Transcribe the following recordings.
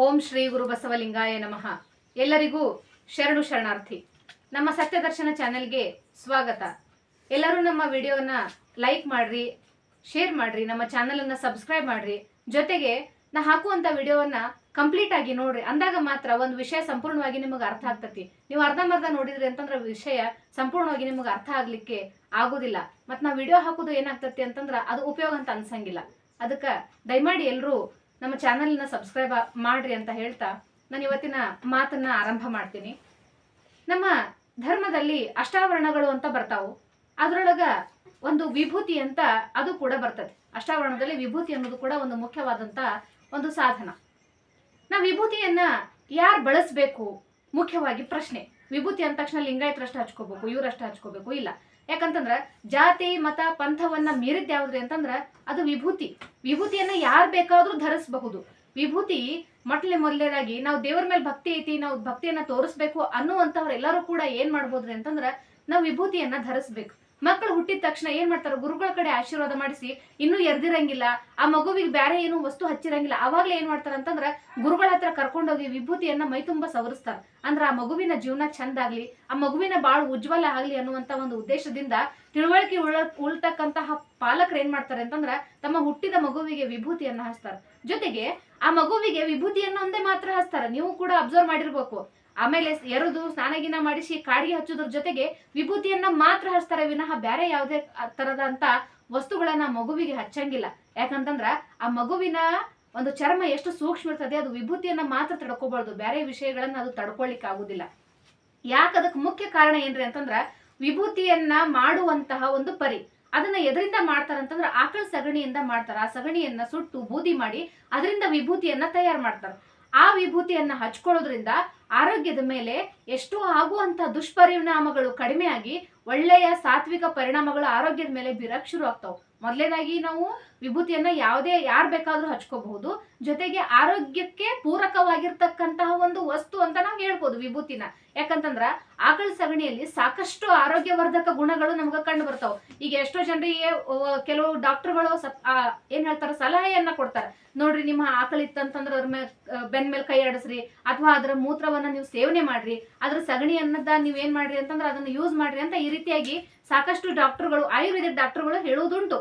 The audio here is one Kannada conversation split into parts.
ಓಂ ಶ್ರೀ ಗುರು ಬಸವಲಿಂಗಾಯ ನಮಃ. ಎಲ್ಲರಿಗೂ ಶರಣು ಶರಣಾರ್ಥಿ. ನಮ್ಮ ಸತ್ಯದರ್ಶನ ಚಾನೆಲ್ಗೆ ಸ್ವಾಗತ. ಎಲ್ಲರೂ ನಮ್ಮ ವಿಡಿಯೋನ ಲೈಕ್ ಮಾಡ್ರಿ, ಶೇರ್ ಮಾಡ್ರಿ, ನಮ್ಮ ಚಾನಲನ್ನು ಸಬ್ಸ್ಕ್ರೈಬ್ ಮಾಡ್ರಿ. ಜೊತೆಗೆ ನಾ ಹಾಕುವಂಥ ವಿಡಿಯೋವನ್ನ ಕಂಪ್ಲೀಟ್ ಆಗಿ ನೋಡ್ರಿ. ಅಂದಾಗ ಮಾತ್ರ ಒಂದು ವಿಷಯ ಸಂಪೂರ್ಣವಾಗಿ ನಿಮಗೆ ಅರ್ಥ ಆಗ್ತತಿ. ನೀವು ಅರ್ಧಂಬರ್ಧ ನೋಡಿದ್ರಿ ಅಂತಂದ್ರೆ ವಿಷಯ ಸಂಪೂರ್ಣವಾಗಿ ನಿಮಗೆ ಅರ್ಥ ಆಗ್ಲಿಕ್ಕೆ ಆಗೋದಿಲ್ಲ. ಮತ್ತು ನಾವು ವಿಡಿಯೋ ಹಾಕೋದು ಏನಾಗ್ತತಿ ಅಂತಂದ್ರೆ ಅದು ಉಪಯೋಗ ಅಂತ ಅನ್ಸಂಗಿಲ್ಲ. ಅದಕ್ಕೆ ದಯಮಾಡಿ ಎಲ್ಲರೂ ನಮ್ಮ ಚಾನಲ್ನ ಸಬ್ಸ್ಕ್ರೈಬ್ ಮಾಡ್ರಿ ಅಂತ ಹೇಳ್ತಾ ನಾನು ಇವತ್ತಿನ ಮಾತನ್ನ ಆರಂಭ ಮಾಡ್ತೀನಿ. ನಮ್ಮ ಧರ್ಮದಲ್ಲಿ ಅಷ್ಟಾವರಣಗಳು ಅಂತ ಬರ್ತಾವು. ಅದರೊಳಗ ಒಂದು ವಿಭೂತಿ ಅಂತ ಅದು ಕೂಡ ಬರ್ತದೆ. ಅಷ್ಟಾವರಣದಲ್ಲಿ ವಿಭೂತಿ ಅನ್ನೋದು ಕೂಡ ಒಂದು ಮುಖ್ಯವಾದಂತ ಒಂದು ಸಾಧನ. ನಾವು ವಿಭೂತಿಯನ್ನ ಯಾರು ಬಳಸಬೇಕು? ಮುಖ್ಯವಾಗಿ ಪ್ರಶ್ನೆ. ವಿಭೂತಿ ಅಂದ ತಕ್ಷಣ ಲಿಂಗಾಯತರಷ್ಟು ಹಚ್ಕೋಬೇಕು ಇವರಷ್ಟು ಹಚ್ಕೋಬೇಕು, ಇಲ್ಲ. ಯಾಕಂತಂದ್ರ ಜಾತಿ, ಮತ, ಪಂಥವನ್ನ ಮೀರಿದ್ ಯಾವ್ದು ಅಂತಂದ್ರ ಅದು ವಿಭೂತಿ. ವಿಭೂತಿಯನ್ನ ಯಾರು ಬೇಕಾದ್ರೂ ಧರಿಸಬಹುದು. ವಿಭೂತಿ ಮೊಟ್ಲೆ ಮೊದಲೇದಾಗಿ ನಾವು ದೇವರ ಮೇಲೆ ಭಕ್ತಿ ಐತಿ, ನಾವು ಭಕ್ತಿಯನ್ನ ತೋರಿಸ್ಬೇಕು ಅನ್ನುವಂಥವ್ರು ಎಲ್ಲರೂ ಕೂಡ ಏನ್ ಮಾಡ್ಬೋದ್ರಿ ಅಂತಂದ್ರ ನಾವು ವಿಭೂತಿಯನ್ನ ಧರಿಸ್ಬೇಕು. ಮಕ್ಕಳು ಹುಟ್ಟಿದ ತಕ್ಷಣ ಏನ್ ಮಾಡ್ತಾರ ಗುರುಗಳ ಕಡೆ ಆಶೀರ್ವಾದ ಮಾಡಿಸಿ ಇನ್ನೂ ಎರ್ದಿರಂಗಿಲ್ಲ, ಆ ಮಗುವಿಗೆ ಬೇರೆ ಏನು ವಸ್ತು ಹಚ್ಚಿರಂಗಿಲ್ಲ, ಅವಾಗ್ಲೇ ಏನ್ ಮಾಡ್ತಾರ ಅಂತಂದ್ರ ಗುರುಗಳ ಹತ್ರ ಕರ್ಕೊಂಡೋಗಿ ವಿಭೂತಿಯನ್ನ ಮೈ ತುಂಬಾ ಸವರಿಸ್ತಾರ. ಅಂದ್ರ ಆ ಮಗುವಿನ ಜೀವನ ಚಂದ ಆಗ್ಲಿ, ಆ ಮಗುವಿನ ಬಾಳು ಉಜ್ವಲ ಆಗ್ಲಿ ಅನ್ನುವಂತ ಒಂದು ಉದ್ದೇಶದಿಂದ ತಿಳುವಳಿಕೆ ಉಳ, ಉಳ್ತಕ್ಕಂತಹ ಪಾಲಕರು ಏನ್ ಮಾಡ್ತಾರೆ ಅಂತಂದ್ರ ತಮ್ಮ ಹುಟ್ಟಿದ ಮಗುವಿಗೆ ವಿಭೂತಿಯನ್ನ ಹಚ್ತಾರ. ಜೊತೆಗೆ ಆ ಮಗುವಿಗೆ ವಿಭೂತಿಯನ್ನ ಒಂದೇ ಮಾತ್ರ ಹಚ್ತಾರ, ನೀವು ಕೂಡ ಅಬ್ಸರ್ವ್ ಮಾಡಿರ್ಬೇಕು. ಆಮೇಲೆ ಎರುದು ಸ್ನಾನಗಿನ ಮಾಡಿಸಿ ಕಾಡಿಗೆ ಹಚ್ಚೋದ್ರ ಜೊತೆಗೆ ವಿಭೂತಿಯನ್ನ ಮಾತ್ರ ಹಚ್ತಾರೆ ವಿನಃ ಬೇರೆ ಯಾವುದೇ ತರದಂತ ವಸ್ತುಗಳನ್ನ ಮಗುವಿಗೆ ಹಚ್ಚಂಗಿಲ್ಲ. ಯಾಕಂತಂದ್ರ ಆ ಮಗುವಿನ ಒಂದು ಚರ್ಮ ಎಷ್ಟು ಸೂಕ್ಷ್ಮ ಇರ್ತದೆ ಅದು ವಿಭೂತಿಯನ್ನ ಮಾತ್ರ ತಡ್ಕೋಬಾರ್ದು. ಬೇರೆ ವಿಷಯಗಳನ್ನ ಅದು ತಡ್ಕೊಳ್ಲಿಕ್ಕೆ ಆಗುದಿಲ್ಲ. ಯಾಕೆ ಅದಕ್ಕೆ ಮುಖ್ಯ ಕಾರಣ ಏನ್ರಿ ಅಂತಂದ್ರ ವಿಭೂತಿಯನ್ನ ಮಾಡುವಂತಹ ಒಂದು ಪರಿ. ಅದನ್ನ ಎದರಿಂದ ಮಾಡ್ತಾರಂತಂದ್ರ ಆಕಳ ಸಗಣಿಯಿಂದ ಮಾಡ್ತಾರ. ಆ ಸಗಣಿಯನ್ನ ಸುಟ್ಟು ಬೂದಿ ಮಾಡಿ ಅದರಿಂದ ವಿಭೂತಿಯನ್ನ ತಯಾರು ಮಾಡ್ತಾರ. ಆ ವಿಭೂತಿಯನ್ನ ಹಚ್ಕೊಳ್ಳೋದ್ರಿಂದ ಆರೋಗ್ಯದ ಮೇಲೆ ಎಷ್ಟು ಆಗುವಂತ ದುಷ್ಪರಿಣಾಮಗಳು ಕಡಿಮೆಯಾಗಿ ಒಳ್ಳೆಯ ಸಾತ್ವಿಕ ಪರಿಣಾಮಗಳು ಆರೋಗ್ಯದ ಮೇಲೆ ಬೀರಕ್ ಶುರು ಆಗ್ತಾವೆ. ಮೊದಲನೇದಾಗಿ ನಾವು ವಿಭೂತಿಯನ್ನ ಯಾವುದೇ ಯಾರು ಬೇಕಾದರೂ ಹಚ್ಕೋಬಹುದು. ಜೊತೆಗೆ ಆರೋಗ್ಯಕ್ಕೆ ಪೂರಕವಾಗಿರ್ತಕ್ಕಂತಹ ಒಂದು ವಸ್ತು ಅಂತ ನಾವು ಹೇಳ್ಬೋದು ವಿಭೂತಿನ. ಯಾಕಂತಂದ್ರ ಆಕಳ ಸಗಣಿಯಲ್ಲಿ ಸಾಕಷ್ಟು ಆರೋಗ್ಯವರ್ಧಕ ಗುಣಗಳು ನಮ್ಗೆ ಕಂಡು ಬರ್ತಾವ. ಈಗ ಎಷ್ಟೋ ಜನರಿಗೆ ಕೆಲವು ಡಾಕ್ಟರ್ಗಳು ಏನ್ ಹೇಳ್ತಾರ, ಸಲಹೆಯನ್ನ ಕೊಡ್ತಾರೆ. ನೋಡ್ರಿ ನಿಮ್ಮ ಆಕಳ ಇತ್ತಂತಂದ್ರೆ ಅದ್ರ ಮೇಲೆ ಬೆನ್ ಮೇಲೆ ಕೈ ಆಡಿಸ್ರಿ, ಅಥವಾ ಅದರ ಮೂತ್ರವನ್ನ ನೀವು ಸೇವನೆ ಮಾಡ್ರಿ, ಅದ್ರ ಸಗಣಿ ಅನ್ನದ ನೀವ್ ಏನ್ ಮಾಡ್ರಿ ಅಂತಂದ್ರೆ ಅದನ್ನ ಯೂಸ್ ಮಾಡ್ರಿ ಅಂತ ಈ ರೀತಿಯಾಗಿ ಸಾಕಷ್ಟು ಡಾಕ್ಟರ್ಗಳು, ಆಯುರ್ವೇದಿಕ್ ಡಾಕ್ಟರ್ಗಳು ಹೇಳುವುದುಂಟು.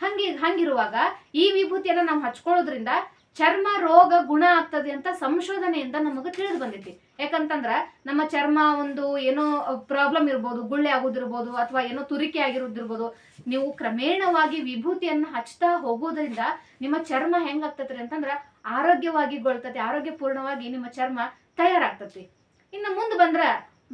ಹಂಗಿ, ಹಂಗಿರುವಾಗ ಈ ವಿಭೂತಿಯನ್ನ ನಾವು ಹಚ್ಕೊಳ್ಳೋದ್ರಿಂದ ಚರ್ಮ ರೋಗ ಗುಣ ಆಗ್ತದೆ ಅಂತ ಸಂಶೋಧನೆಯಿಂದ ನಮಗೆ ತಿಳಿದು ಬಂದೈತಿ. ಯಾಕಂತಂದ್ರ ನಮ್ಮ ಚರ್ಮ ಒಂದು ಏನೋ ಪ್ರಾಬ್ಲಮ್ ಇರ್ಬೋದು, ಗುಳ್ಳೆ ಆಗೋದಿರ್ಬೋದು ಅಥವಾ ಏನೋ ತುರಿಕೆ ಆಗಿರೋದಿರ್ಬೋದು, ನೀವು ಕ್ರಮೇಣವಾಗಿ ವಿಭೂತಿಯನ್ನ ಹಚ್ತಾ ಹೋಗೋದ್ರಿಂದ ನಿಮ್ಮ ಚರ್ಮ ಹೆಂಗಾಗ್ತತ್ರಿ ಅಂತಂದ್ರ ಆರೋಗ್ಯವಾಗಿ ಗೊಳ್ತತಿ ಆರೋಗ್ಯಪೂರ್ಣವಾಗಿ ನಿಮ್ಮ ಚರ್ಮ ತಯಾರಾಗ್ತತಿ ಇನ್ನು ಮುಂದೆ ಬಂದ್ರ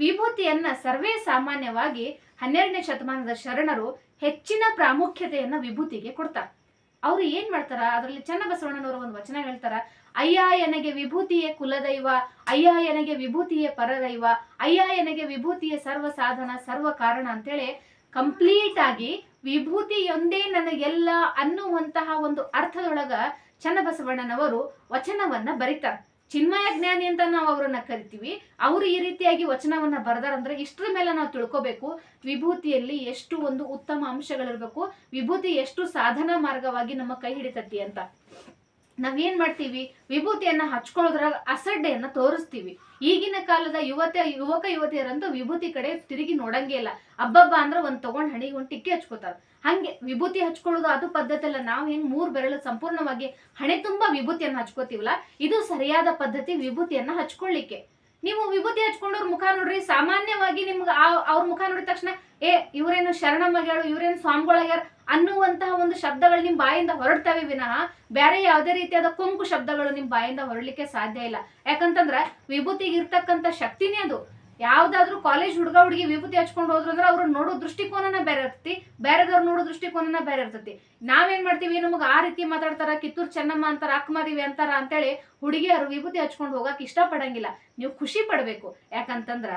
ವಿಭೂತಿಯನ್ನ ಸರ್ವೇ ಸಾಮಾನ್ಯವಾಗಿ ಹನ್ನೆರಡನೇ ಶತಮಾನದ ಶರಣರು ಹೆಚ್ಚಿನ ಪ್ರಾಮುಖ್ಯತೆಯನ್ನ ವಿಭೂತಿಗೆ ಕೊಡ್ತಾರೆ. ಅವ್ರು ಏನ್ ಮಾಡ್ತಾರ? ಅದರಲ್ಲಿ ಚನ್ನಬಸವಣ್ಣನವರು ಒಂದು ವಚನ ಹೇಳ್ತಾರ. ಅಯ್ಯ ಎನಗೆ ವಿಭೂತಿಯೇ ಕುಲದೈವ, ಅಯ್ಯ ಎನಗೆ ವಿಭೂತಿಯೇ ಪರದೈವ, ಅಯ್ಯ ಎನಗೆ ವಿಭೂತಿಯೇ ಸರ್ವ ಸಾಧನ, ಸರ್ವ ಕಾರಣ ಅಂತೇಳಿ ಕಂಪ್ಲೀಟ್ ಆಗಿ ವಿಭೂತಿಯೊಂದೇ ನನಗೆಲ್ಲ ಅನ್ನುವಂತಹ ಒಂದು ಅರ್ಥದೊಳಗ ಚನ್ನಬಸವಣ್ಣನವರು ವಚನವನ್ನ ಬರೀತಾರ. ಚಿನ್ಮಯ ಜ್ಞಾನಿ ಅಂತ ನಾವು ಅವರನ್ನ ಕರಿತೀವಿ. ಅವರು ಈ ರೀತಿಯಾಗಿ ವಚನವನ್ನ ಬರೆದಾರಂದ್ರೆ ಇಷ್ಟರ ಮೇಲೆ ನಾವು ತಿಳ್ಕೋಬೇಕು. ವಿಭೂತಿಯಲ್ಲಿ ಎಷ್ಟು ಒಂದು ಉತ್ತಮ ಅಂಶಗಳಿರ್ಬೇಕು. ವಿಭೂತಿ ಎಷ್ಟು ಸಾಧನಾ ಮಾರ್ಗವಾಗಿ ನಮ್ಮ ಕೈ ಹಿಡಿತತಿ ಅಂತ. ನಾವೇನ್ ಮಾಡ್ತೀವಿ? ವಿಭೂತಿಯನ್ನ ಹಚ್ಕೊಳ್ಳೋದ್ರಾಗ ಅಸಡ್ಡೆಯನ್ನ ತೋರಿಸ್ತೀವಿ. ಈಗಿನ ಕಾಲದ ಯುವತ, ಯುವಕ, ಯುವತಿಯರಂತೂ ವಿಭೂತಿ ಕಡೆ ತಿರುಗಿ ನೋಡಂಗೇ ಇಲ್ಲ. ಹಬ್ಬಬ್ಬ ಅಂದ್ರೆ ಒಂದ್ ತಗೊಂಡ್ ಹಣಿಗೆ ಒಂದ್ ಟಿಕ್ಕಿ ಹಚ್ಕೋತಾರ. ಹಂಗೆ ವಿಭೂತಿ ಹಚ್ಕೊಳ್ಳೋದು ಅದು ಪದ್ಧತಿ ಅಲ್ಲ. ನಾವು ಹೆಂಗ್ ಮೂರ್ ಬೆರಳು ಸಂಪೂರ್ಣವಾಗಿ ಹಣೆ ತುಂಬಾ ವಿಭೂತಿಯನ್ನ ಹಚ್ಕೋತೀವಲ್ಲ, ಇದು ಸರಿಯಾದ ಪದ್ಧತಿ ವಿಭೂತಿಯನ್ನ ಹಚ್ಕೊಳ್ಳಿಕ್ಕೆ ನೀವು ವಿಭೂತಿ ಹಚ್ಕೊಂಡವ್ರ ಮುಖ ನೋಡ್ರಿ, ಸಾಮಾನ್ಯವಾಗಿ ನಿಮ್ಗೆ ಅವ್ರ ಮುಖ ನೋಡಿದ ತಕ್ಷಣ, ಏ, ಇವ್ರೇನು ಶರಣಮಗಳು ಇವ್ರೇನು ಸ್ವಾಮಿಗಳಾಗ್ಯಾರ ಅನ್ನುವಂತಹ ಒಂದು ಶಬ್ದಗಳು ನಿಮ್ ಬಾಯಿಂದ ಹೊರಡ್ತವೆ ವಿನಃ ಬೇರೆ ಯಾವುದೇ ರೀತಿಯಾದ ಕುಂಕು ಶಬ್ದಗಳು ನಿಮ್ ಬಾಯಿಂದ ಹೊರಡ್ಲಿಕ್ಕೆ ಸಾಧ್ಯ ಇಲ್ಲ. ಯಾಕಂತಂದ್ರ ವಿಭೂತಿಗೆ ಇರ್ತಕ್ಕಂಥ ಶಕ್ತಿನೇ ಅದು. ಯಾವ್ದಾದ್ರು ಕಾಲೇಜ್ ಹುಡುಗ ಹುಡುಗಿ ವಿಭೂತಿ ಹಚ್ಕೊಂಡು ಹೋದ್ರು ಅಂದ್ರೆ ಅವ್ರು ನೋಡೋ ದೃಷ್ಟಿಕೋನನ ಬೇರೆ ಇರ್ತೈತಿ. ಬೇರೆದವ್ರು ನೋಡೋ ದೃಷ್ಟಿಕೋನನ ಬೇರೆ ಇರ್ತೈತಿ. ನಾವೇನ್ ಮಾಡ್ತೀವಿ? ನಮಗೆ ಆ ರೀತಿ ಮಾತಾಡ್ತಾರ, ಕಿತ್ತೂರ್ ಚೆನ್ನಮ್ಮ ಅಂತಾರ ಅಕ್ಕಮದಿವಿ ಅಂತಾರ ಅಂತೇಳಿ ಹುಡುಗಿಯರು ವಿಭೂತಿ ಹಚ್ಕೊಂಡು ಹೋಗಕ್ ಇಷ್ಟಪಡಂಗಿಲ್ಲ. ನೀವು ಖುಷಿ ಪಡ್ಬೇಕು. ಯಾಕಂತಂದ್ರ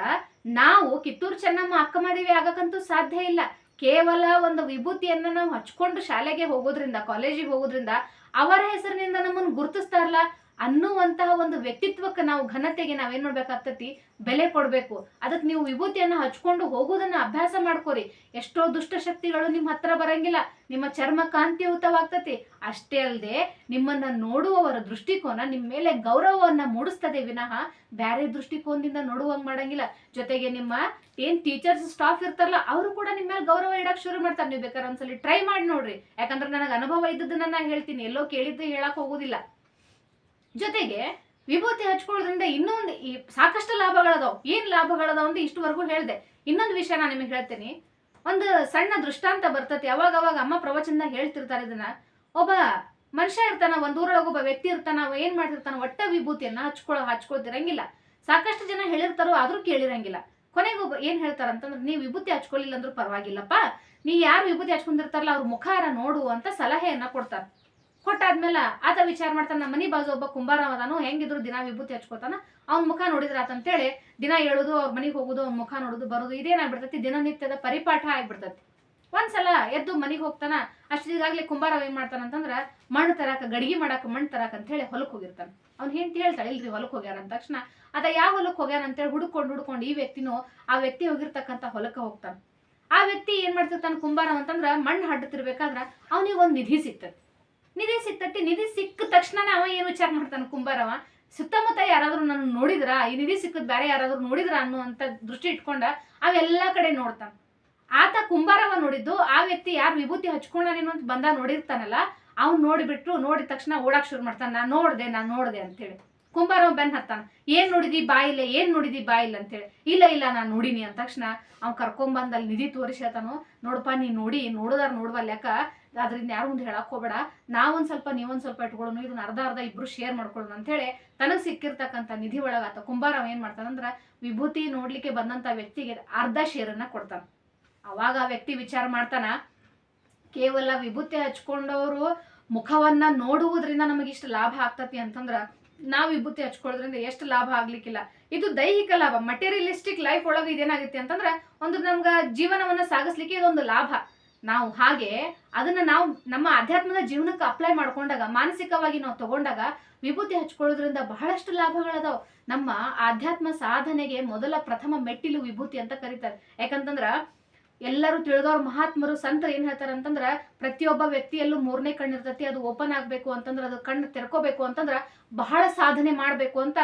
ನಾವು ಕಿತ್ತೂರ್ ಚೆನ್ನಮ್ಮ ಅಕ್ಕಮದಿವಿ ಆಗಕ್ಕಂತೂ ಸಾಧ್ಯ ಇಲ್ಲ. ಕೇವಲ ಒಂದು ವಿಭೂತಿಯನ್ನ ನಾವು ಹಚ್ಕೊಂಡು ಶಾಲೆಗೆ ಹೋಗೋದ್ರಿಂದ ಕಾಲೇಜಿಗೆ ಹೋಗೋದ್ರಿಂದ ಅವರ ಹೆಸರಿನಿಂದ ನಮ್ಮನ್ನು ಗುರುತಿಸ್ತಾರಲ್ಲ ಅನ್ನುವಂತಹ ಒಂದು ವ್ಯಕ್ತಿತ್ವಕ್ಕೆ ನಾವು ಘನತೆಗೆ ನಾವೇನ್ ಮಾಡ್ಬೇಕಾಗ್ತತಿ? ಬೆಲೆ ಕೊಡ್ಬೇಕು. ಅದಕ್ಕೆ ನೀವು ವಿಭೂತಿಯನ್ನ ಹಚ್ಕೊಂಡು ಹೋಗೋದನ್ನ ಅಭ್ಯಾಸ ಮಾಡ್ಕೋರಿ. ಎಷ್ಟೋ ದುಷ್ಟಶಕ್ತಿಗಳು ನಿಮ್ಮ ಹತ್ರ ಬರಂಗಿಲ್ಲ. ನಿಮ್ಮ ಚರ್ಮ ಕಾಂತಿಯುತವಾಗ್ತತಿ. ಅಷ್ಟೇ ಅಲ್ಲದೆ ನಿಮ್ಮನ್ನ ನೋಡುವವರ ದೃಷ್ಟಿಕೋನ ನಿಮ್ಮ ಮೇಲೆ ಗೌರವವನ್ನ ಮೂಡಿಸ್ತದೆ ವಿನಃ ಬೇರೆ ದೃಷ್ಟಿಕೋನದಿಂದ ನೋಡುವಂಗ್ ಮಾಡಂಗಿಲ್ಲ. ಜೊತೆಗೆ ನಿಮ್ಮ ಏನ್ ಟೀಚರ್ಸ್ ಸ್ಟಾಫ್ ಇರ್ತಾರಲ್ಲ, ಅವರು ಕೂಡ ನಿಮ್ಮ ಮೇಲೆ ಗೌರವ ಇಡಕ್ ಶುರು ಮಾಡ್ತಾರೆ. ನೀವು ಬೇಕಾದ್ರೆ ಒಂದ್ಸಲಿ ಟ್ರೈ ಮಾಡಿ ನೋಡ್ರಿ. ಯಾಕಂದ್ರೆ ನನಗೆ ಅನುಭವ ಇದ್ದದನ್ನ ನಾ ಹೇಳ್ತೀನಿ. ಎಲ್ಲೋ ಕೇಳಿದ್ದು ಹೇಳಕ್ ಹೋಗುದಿಲ್ಲ. ಜೊತೆಗೆ ವಿಭೂತಿ ಹಚ್ಕೊಳ್ಳೋದ್ರಿಂದ ಇನ್ನೊಂದು ಈ ಸಾಕಷ್ಟು ಲಾಭಗಳದಾವ್. ಏನ್ ಲಾಭಗಳದಾವ್ ಅಂತ ಇಷ್ಟುವರೆಗೂ ಹೇಳ್ದೆ. ಇನ್ನೊಂದು ವಿಷಯ ನಾನು ನಿಮಗೆ ಹೇಳ್ತೀನಿ. ಒಂದು ಸಣ್ಣ ದೃಷ್ಟಾಂತ ಬರ್ತತಿ. ಅವಾಗ ಅವಾಗ ಅಮ್ಮ ಪ್ರವಚನದಾಗ ಹೇಳ್ತಿರ್ತಾರೆ ಇದನ್ನ. ಒಬ್ಬ ಮನುಷ್ಯ ಇರ್ತಾನ ಊರೊಳಗೆ ಒಬ್ಬ ವ್ಯಕ್ತಿ ಇರ್ತಾನ, ಅವ ಏನ್ ಮಾಡ್ತಿರ್ತಾನ, ಒಟ್ಟ ವಿಭೂತಿಯನ್ನ ಹಚ್ಕೊಳ ಹಚ್ಕೊಳ್ತಿರಂಗಿಲ್ಲ. ಸಾಕಷ್ಟು ಜನ ಹೇಳಿರ್ತಾರೋ ಆದ್ರೂ ಕೇಳಿರಂಗಿಲ್ಲ. ಕೊನೆಗೆ ಒಬ್ಬ ಏನ್ ಹೇಳ್ತಾರ ಅಂತಂದ್ರೆ, ನೀವು ವಿಭೂತಿ ಹಚ್ಕೊಳ್ಳಿಲ್ಲ ಅಂದ್ರೂ ಪರವಾಗಿಲ್ಲಪ್ಪ. ನೀ ಯಾರು ವಿಭೂತಿ ಹಚ್ಕೊಂಡಿರ್ತಾರಲ್ಲ, ಅವ್ರ ಮುಖಾರ ನೋಡು ಅಂತ ಸಲಹೆಯನ್ನ ಕೊಡ್ತಾರ. ಕೊಟ್ಟಾದ್ಮೇಲೆ ಆತ ವಿಚಾರ ಮಾಡ್ತಾನ, ನಮ್ಮ ಮನೆ ಬಾಜು ಒಬ್ಬ ಕುಂಬಾರ ಹೆಂಗಿದ್ರು ದಿನ ವಿಭೂತಿ ಹಚ್ಕೋತಾನ, ಅವ್ನ ಮುಖ ನೋಡಿದ್ರ ಆತಂತೇಳಿ ದಿನ ಹೇಳುದು, ಅವ್ರ ಮನಿಗೆ ಹೋಗುದು, ಅವ್ನ ಮುಖ ನೋಡುದು, ಬರುದು, ಇದೇನಾಗ್ಬಿಡ್ತೈತಿ, ದಿನನಿತ್ಯದ ಪರಿಪಾಠ ಆಗ್ಬಿಡ್ತೈತಿ. ಒಂದ್ಸಲ ಎದ್ದು ಮನಿಗೆ ಹೋಗ್ತಾನ ಅಷ್ಟಿಗಾಗ್ಲೇ ಕುಂಬಾರವ ಏನ್ ಮಾಡ್ತಾನ ಅಂತಂದ್ರ, ಮಣ್ಣು ತರಾಕ, ಗಡಿಗೆ ಮಾಡಾಕ ಮಣ್ಣು ತರಾಕ ಅಂತ ಹೇಳಿ ಹೊಲಕ್ ಹೋಗಿರ್ತಾನ. ಅವ್ನ ಹೆಂಡತಿ ಹೇಳ್ತಾಳೆ, ಇಲ್ರಿ, ಹೊಲಕ್ ಹೋಗ್ಯಾರ ಅಂದ ತಕ್ಷಣ ಅದ ಯಾವ ಹೊಲಕ್ ಹೋಗ್ಯಾನ ಅಂತೇಳಿ ಹುಡುಕೊಂಡು ಹುಡ್ಕೊಂಡು ಈ ವ್ಯಕ್ತಿನೂ ಆ ವ್ಯಕ್ತಿ ಹೋಗಿರ್ತಕ್ಕಂತ ಹೊಲಕ್ಕ ಹೋಗ್ತಾನ. ಆ ವ್ಯಕ್ತಿ ಏನ್ ಮಾಡ್ತಿರ್ತಾನ ಕುಂಬಾರ ಅಂತಂದ್ರ ಮಣ್ಣು ಹಡ್ಡತಿರ್ಬೇಕಾದ್ರ ಅವನಿಗೆ ಒಂದು ನಿಧಿ ಸಿಗ್ತದೆ ನಿಧಿ ಸಿಕ್ತತಿ ನಿಧಿ ಸಿಕ್ಕ ತಕ್ಷಣನೇ ಅವ ಏನು ವಿಚಾರ ಮಾಡ್ತಾನೆ ಕುಂಬಾರವ? ಸುತ್ತಮುತ್ತ ಯಾರಾದ್ರೂ ನನ್ನ ನೋಡಿದ್ರ? ಈ ನಿಧಿ ಸಿಕ್ಕದ್ ಬೇರೆ ಯಾರಾದ್ರೂ ನೋಡಿದ್ರ ಅನ್ನುವಂತ ದೃಷ್ಟಿ ಇಟ್ಕೊಂಡ ಅವೆಲ್ಲ ಕಡೆ ನೋಡ್ತಾನ. ಆತ ಕುಂಬಾರವ ನೋಡಿದ್ದು, ಆ ವ್ಯಕ್ತಿ ಯಾರು ವಿಭೂತಿ ಹಚ್ಕೊಂಡೇನು ಅಂತ ಬಂದ ನೋಡಿರ್ತಾನಲ್ಲ, ಅವ್ನು ನೋಡಿಬಿಟ್ಟು ನೋಡಿದ ತಕ್ಷಣ ಓಡಾಕ್ ಶುರು ಮಾಡ್ತಾನ ನಾ ನೋಡ್ದೆ ನಾ ನೋಡ್ದೆ ಅಂತೇಳಿ. ಕುಂಬಾರವ ಬೆನ್ ಹತ್ತಾನ, ಏನ್ ನೋಡಿದಿ ಬಾಯಿಲ್ಲ ಏನ್ ನೋಡಿದಿ ಬಾಯಿಲ್ಲ ಅಂತೇಳಿ. ಇಲ್ಲ ಇಲ್ಲ, ನಾನು ನೋಡಿನಿ ಅಂದ ತಕ್ಷಣ ಅವ್ನ್ ಕರ್ಕೊಂಬಂದ್ ಅಲ್ಲಿ ನಿಧಿ ತೋರಿಸಿ ಹೇಳ್ತಾನು, ನೋಡಪ್ಪ ನೀ ನೋಡಿ, ನೋಡೋದಾರ ನೋಡ್ವಲ್ಲ ಯಾಕ ಅದ್ರಿಂದ ಯಾರು ಮುಂದೆ ಹೇಳಕ್ ಹೋಗ್ಬೇಡ. ನಾವೊಂದ್ ಸ್ವಲ್ಪ, ನೀವೊಂದು ಸ್ವಲ್ಪ ಇಟ್ಕೊಳ್ಳೋಣ ಇದನ್ನ ಅರ್ಧ ಅರ್ಧ ಇಬ್ರು ಶೇರ್ ಮಾಡ್ಕೊಳ್ಳೋಣ ಅಂತೇಳಿ ತನಗೆ ಸಿಕ್ಕಿರ್ತಕ್ಕಂಥ ನಿಧಿ ಒಳಗ ಆತ ಕುಂಬಾರ ಏನು ಏನ್ ಮಾಡ್ತಾನಂದ್ರ ವಿಭೂತಿ ನೋಡ್ಲಿಕ್ಕೆ ಬಂದಂತ ವ್ಯಕ್ತಿಗೆ ಅರ್ಧ ಶೇರನ್ನು ಕೊಡ್ತಾನ. ಅವಾಗ ಆ ವ್ಯಕ್ತಿ ವಿಚಾರ ಮಾಡ್ತಾನ, ಕೇವಲ ವಿಭೂತಿ ಹಚ್ಕೊಂಡವರು ಮುಖವನ್ನ ನೋಡುವುದರಿಂದ ನಮಗೆ ಇಷ್ಟು ಲಾಭ ಆಗ್ತತಿ ಅಂತಂದ್ರ ನಾವು ವಿಭೂತಿ ಹಚ್ಕೊಳ್ಳೋದ್ರಿಂದ ಎಷ್ಟು ಲಾಭ ಆಗ್ಲಿಕ್ಕಿಲ್ಲ. ಇದು ದೈಹಿಕ ಲಾಭ ಮಟೀರಿಯಲಿಸ್ಟಿಕ್ ಲೈಫ್ ಒಳಗೆ ಇದೇನಾಗುತ್ತೆ ಅಂತಂದ್ರೆ ಒಂದು ನಮ್ಗೆ ಜೀವನವನ್ನ ಸಾಗಿಸ್ಲಿಕ್ಕೆ ಇದೊಂದು ಲಾಭ. ನಾವು ಹಾಗೆ ಅದನ್ನ ನಾವು ನಮ್ಮ ಆಧ್ಯಾತ್ಮದ ಜೀವನಕ್ಕೆ ಅಪ್ಲೈ ಮಾಡ್ಕೊಂಡಾಗ, ಮಾನಸಿಕವಾಗಿ ನಾವು ತಗೊಂಡಾಗ ವಿಭೂತಿ ಹಚ್ಕೊಳ್ಳೋದ್ರಿಂದ ಬಹಳಷ್ಟು ಲಾಭಗಳದಾವ್. ನಮ್ಮ ಆಧ್ಯಾತ್ಮ ಸಾಧನೆಗೆ ಮೊದಲ ಪ್ರಥಮ ಮೆಟ್ಟಿಲು ವಿಭೂತಿ ಅಂತ ಕರೀತಾರೆ. ಯಾಕಂತಂದ್ರ ಎಲ್ಲರೂ ತಿಳಿದವ್ರ ಮಹಾತ್ಮರು, ಸಂತರು ಏನ್ ಹೇಳ್ತಾರೆ ಅಂತಂದ್ರ ಪ್ರತಿಯೊಬ್ಬ ವ್ಯಕ್ತಿಯಲ್ಲೂ ಮೂರನೇ ಕಣ್ಣು ಇರ್ತೈತಿ ಅದು ಓಪನ್ ಆಗ್ಬೇಕು ಅಂತಂದ್ರ ಅದು ಕಣ್ಣು ತೆರ್ಕೋಬೇಕು ಅಂತಂದ್ರ ಬಹಳ ಸಾಧನೆ ಮಾಡ್ಬೇಕು ಅಂತ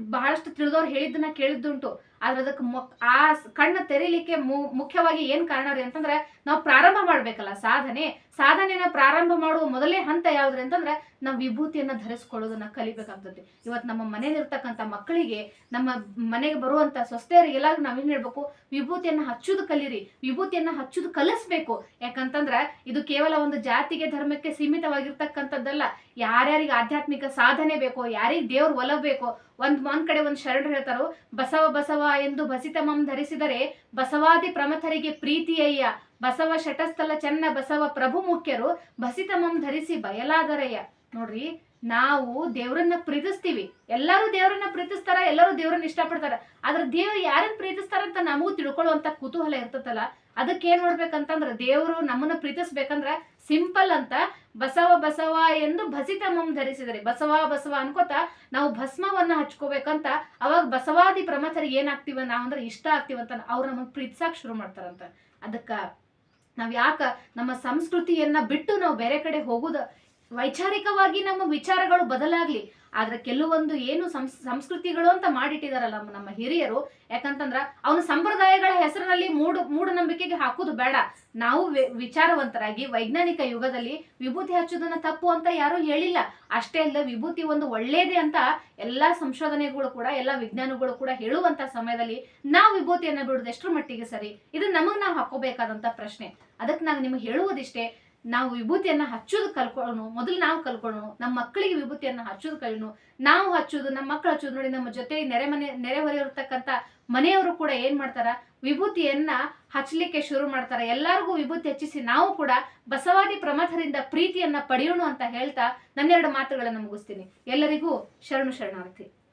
ಬಹಳಷ್ಟು ತಿಳಿದವ್ರು ಹೇಳಿದ್ದನ್ನ ಕೇಳಿದ್ದುಂಟು. ಆದ್ರೆ ಅದಕ್ಕೆ ಆ ಕಣ್ಣು ತೆರೀಲಿಕ್ಕೆ ಮುಖ್ಯವಾಗಿ ಏನ್ ಕಾರಣ ರೀ ಅಂತಂದ್ರೆ ನಾವು ಪ್ರಾರಂಭ ಮಾಡ್ಬೇಕಲ್ಲ ಸಾಧನೆ. ಸಾಧನೆನ ಪ್ರಾರಂಭ ಮಾಡುವ ಮೊದಲೇ ಹಂತ ಯಾವ್ದ್ರಿ ಅಂತಂದ್ರೆ ನಾವು ವಿಭೂತಿಯನ್ನ ಧರಿಸ್ಕೊಳ್ಳೋದನ್ನ ಕಲಿಬೇಕಾಗ್ತದೆ. ಇವತ್ತು ನಮ್ಮ ಮನೇಲಿರ್ತಕ್ಕಂಥ ಮಕ್ಕಳಿಗೆ, ನಮ್ಮ ಮನೆಗೆ ಬರುವಂತ ಸೊಸೆಯರಿಗೆಲ್ಲ ನಾವೇನ್ ಹೇಳ್ಬೇಕು? ವಿಭೂತಿಯನ್ನ ಹಚ್ಚುದು ಕಲಿರಿ. ವಿಭೂತಿಯನ್ನ ಹಚ್ಚುದು ಕಲಿಸ್ಬೇಕು. ಯಾಕಂತಂದ್ರೆ ಇದು ಕೇವಲ ಒಂದು ಜಾತಿಗೆ ಧರ್ಮಕ್ಕೆ ಸೀಮಿತವಾಗಿರ್ತಕ್ಕಂಥದ್ದಲ್ಲ. ಯಾರ್ಯಾರಿಗೆ ಆಧ್ಯಾತ್ಮಿಕ ಸಾಧನೆ ಬೇಕೋ, ಯಾರಿಗೆ ದೇವ್ರ ಒಲಬೇಕೋ ಬೇಕೋ ಒಂದ್ ಒಂದ್ ಕಡೆ ಒಂದ್ ಶರಣರು ಹೇಳ್ತಾರೋ, ಬಸವ ಬಸವ ಎಂದು ಬಸಿತಮಂ ಧರಿಸಿದರೆ ಬಸವಾದಿ ಪ್ರಮಥರಿಗೆ ಪ್ರೀತಿಯಯ್ಯ. ಬಸವ ಶಟಸ್ಥಲ ಚೆನ್ನ ಬಸವ ಪ್ರಭು ಮುಖ್ಯರು, ಬಸಿತಮಂ ಧರಿಸಿ ಬಯಲಾದರಯ್ಯ. ನೋಡ್ರಿ, ನಾವು ದೇವ್ರನ್ನ ಪ್ರೀತಿಸ್ತೀವಿ. ಎಲ್ಲರೂ ದೇವ್ರನ್ನ ಪ್ರೀತಿಸ್ತಾರ, ಎಲ್ಲರೂ ದೇವ್ರನ್ನ ಇಷ್ಟಪಡ್ತಾರ. ಆದ್ರ ದೇವ್ರು ಯಾರನ್ನ ಪ್ರೀತಿಸ್ತಾರ ಅಂತ ನಮಗೂ ತಿಳ್ಕೊಳ್ಳುವಂತ ಕುತೂಹಲ ಇರ್ತದಲ್ಲ ಅದಕ್ಕೆ ಏನ್ ಮಾಡ್ಬೇಕಂತಂದ್ರ ದೇವ್ರು ನಮ್ಮನ್ನ ಪ್ರೀತಿಸ್ಬೇಕಂದ್ರ ಸಿಂಪಲ್ ಅಂತ ಬಸವ ಬಸವ ಎಂದು ಭಸಿತಮಂ ಧರಿಸಿದರೆ. ಬಸವ ಬಸವ ಅನ್ಕೋತ ನಾವು ಭಸ್ಮವನ್ನ ಹಚ್ಕೋಬೇಕಂತ ಅವಾಗ ಬಸವಾದಿ ಪ್ರಮಥರಿ ಏನಾಗ್ತೀವ ನಾವು ಅಂದ್ರೆ ಇಷ್ಟ ಆಗ್ತೀವಂತ ಅವ್ರು ನಮಗ್ ಪ್ರೀತಿಸಾಕ್ ಶುರು ಮಾಡ್ತಾರಂತ. ಅದಕ್ಕ ನಾವ್ ಯಾಕ ನಮ್ಮ ಸಂಸ್ಕೃತಿಯನ್ನ ಬಿಟ್ಟು ನಾವು ಬೇರೆ ಕಡೆ ಹೋಗುದ ವೈಚಾರಿಕವಾಗಿ ನಮ್ಮ ವಿಚಾರಗಳು ಬದಲಾಗ್ಲಿ, ಆದ್ರೆ ಕೆಲವೊಂದು ಏನು ಸಂಸ್, ಸಂಸ್ಕೃತಿಗಳು ಅಂತ ಮಾಡಿಟ್ಟಿದಾರಲ್ಲ ನಮ್ಮ ಹಿರಿಯರು, ಯಾಕಂತಂದ್ರ ಅವನ ಸಂಪ್ರದಾಯಗಳ ಹೆಸರಿನಲ್ಲಿ ಮೂಡು, ಮೂಢನಂಬಿಕೆಗೆ ಹಾಕೋದು ಬೇಡ. ನಾವು ವಿಚಾರವಂತರಾಗಿ ವೈಜ್ಞಾನಿಕ ಯುಗದಲ್ಲಿ ವಿಭೂತಿ ಹಚ್ಚೋದನ್ನ ತಪ್ಪು ಅಂತ ಯಾರು ಹೇಳಿಲ್ಲ. ಅಷ್ಟೇ ಅಲ್ಲ ವಿಭೂತಿ ಒಂದು ಒಳ್ಳೇದೇ ಅಂತ ಎಲ್ಲಾ ಸಂಶೋಧನೆಗಳು ಕೂಡ, ಎಲ್ಲಾ ವಿಜ್ಞಾನಿಗಳು ಕೂಡ ಹೇಳುವಂತ ಸಮಯದಲ್ಲಿ ನಾವು ವಿಭೂತಿಯನ್ನ ಬಿಡುದು ಎಷ್ಟು ಮಟ್ಟಿಗೆ ಸರಿ? ಇದು ನಮಗ್ ನಾವು ಹಾಕೋಬೇಕಾದಂತ ಪ್ರಶ್ನೆ. ಅದಕ್ಕೆ ನಾನು ನಿಮಗೆ ಹೇಳುವುದಿಷ್ಟೇ ನಾವು ವಿಭೂತಿಯನ್ನ ಹಚ್ಚೋದು ಕಲ್ಕೊಳ್ಳೋಣ ಮೊದಲು ನಾವು ಕಲ್ಕೊಳ್ಳೋಣ ನಮ್ಮ ಮಕ್ಕಳಿಗೆ ವಿಭೂತಿಯನ್ನ ಹಚ್ಚೋದು ಕಲಿಯೋಣ. ನಾವು ಹಚ್ಚೋದು ನಮ್ಮ ಮಕ್ಕಳು ಹಚ್ಚೋದು ನೋಡಿ ನಮ್ಮ ಜೊತೆ ನೆರೆ ಮನೆ ನೆರೆಹೊರೆಯಿರ್ತಕ್ಕಂಥ ಮನೆಯವರು ಕೂಡ ಏನ್ ಮಾಡ್ತಾರ? ವಿಭೂತಿಯನ್ನ ಹಚ್ಚಲಿಕ್ಕೆ ಶುರು ಮಾಡ್ತಾರ. ಎಲ್ಲರಿಗೂ ವಿಭೂತಿ ಹಚ್ಚಿಸಿ ನಾವು ಕೂಡ ಬಸವಾದಿ ಪ್ರಮಥರಿಂದ ಪ್ರೀತಿಯನ್ನ ಪಡೆಯೋಣ ಅಂತ ಹೇಳ್ತಾ ನನ್ನೆರಡು ಮಾತುಗಳನ್ನ ಮುಗಿಸ್ತೀನಿ. ಎಲ್ಲರಿಗೂ ಶರಣು ಶರಣಾರ್ಥಿ.